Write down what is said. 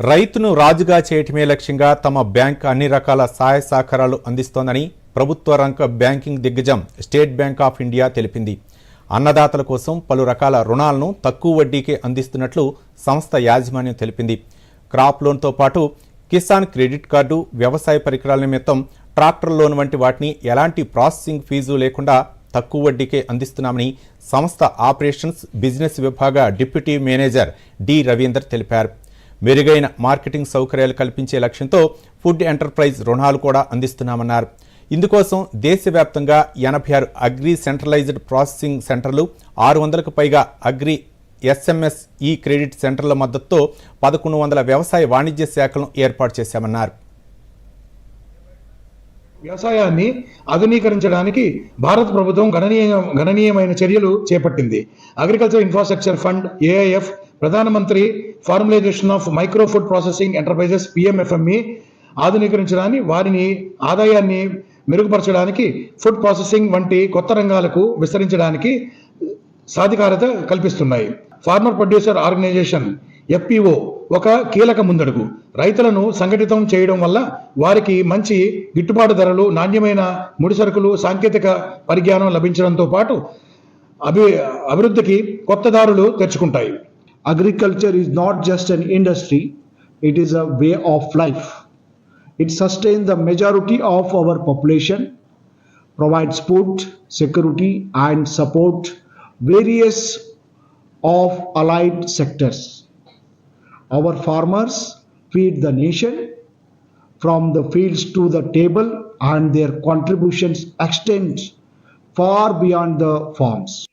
రైతును రాజుగా చేయటమే లక్ష్యంగా తమ బ్యాంక్ అన్ని రకాల సహాయ సహకారాలు అందిస్తోందని ప్రభుత్వ రంగ బ్యాంకింగ్ దిగ్గజం స్టేట్ బ్యాంక్ ఆఫ్ ఇండియా తెలిపింది. అన్నదాతల కోసం పలు రకాల రుణాలను తక్కువ వడ్డీకే అందిస్తున్నట్లు సంస్థ యాజమాన్యం తెలిపింది. క్రాప్ లోన్తో పాటు కిసాన్ క్రెడిట్ కార్డు వ్యవసాయ పరికరాల నిమిత్తం ట్రాక్టర్ లోన్ వంటి వాటిని ఎలాంటి ప్రాసెసింగ్ ఫీజు లేకుండా తక్కువ వడ్డీకే అందిస్తున్నామని సంస్థ ఆపరేషన్స్ బిజినెస్ విభాగ డిప్యూటీ మేనేజర్ డి రవీందర్ తెలిపారు. మెరుగైన మార్కెటింగ్ సౌకర్యాలు కల్పించే లక్ష్యంతో ఫుడ్ ఎంటర్ప్రైజ్ రుణాలు కూడా అందిస్తున్నామన్నారు. ఇందుకోసం దేశవ్యాప్తంగా ఎనభై ఆరు అగ్రి సెంట్రలైజ్డ్ ప్రాసెసింగ్ సెంటర్లు ఆరు వందలకు పైగా అగ్రి ఎస్ఎంఎస్ ఈ క్రెడిట్ సెంటర్ల మద్దతుతో పదకొండు వందల వ్యవసాయ వాణిజ్య శాఖలను ఏర్పాటు చేశామన్నారు. వ్యవసాయాన్ని ఆధునీకరించడానికి భారత ప్రభుత్వం గణనీయ గణనీయమైన చర్యలు చేపట్టింది. అగ్రికల్చర్ ఇన్ఫ్రాస్ట్రక్చర్ ఫండ్ ఏఐఎఫ్ ప్రధానమంత్రి formalisation of micro food processing enterprises PMFME ఆధునీకరించడాన్ని వారిని ఆదాయాన్ని మెరుగుపరచడానికి ఫుడ్ ప్రాసెసింగ్ వంటి కొత్త రంగాలకు విస్తరించడానికి సాధికారత కల్పిస్తున్నాయి. ఫార్మర్ ప్రొడ్యూసర్ ఆర్గనైజేషన్ ఎఫ్పిఓ ఒక కీలక ముందడుగు. రైతులను సంఘటితం చేయడం వల్ల వారికి మంచి గిట్టుబాటు ధరలు నాణ్యమైన ముడిసరుకులు సాంకేతిక పరిజ్ఞానం లభించడంతో పాటు అభి అభివృద్ధికి కొత్త దారులు తెరుచుకుంటాయి. Agriculture is not just an industry, it is a way of life. It sustains the majority of our population, provides food, security, and support various of allied sectors. Our farmers feed the nation from the fields to the table, and their contributions extend far beyond the farms.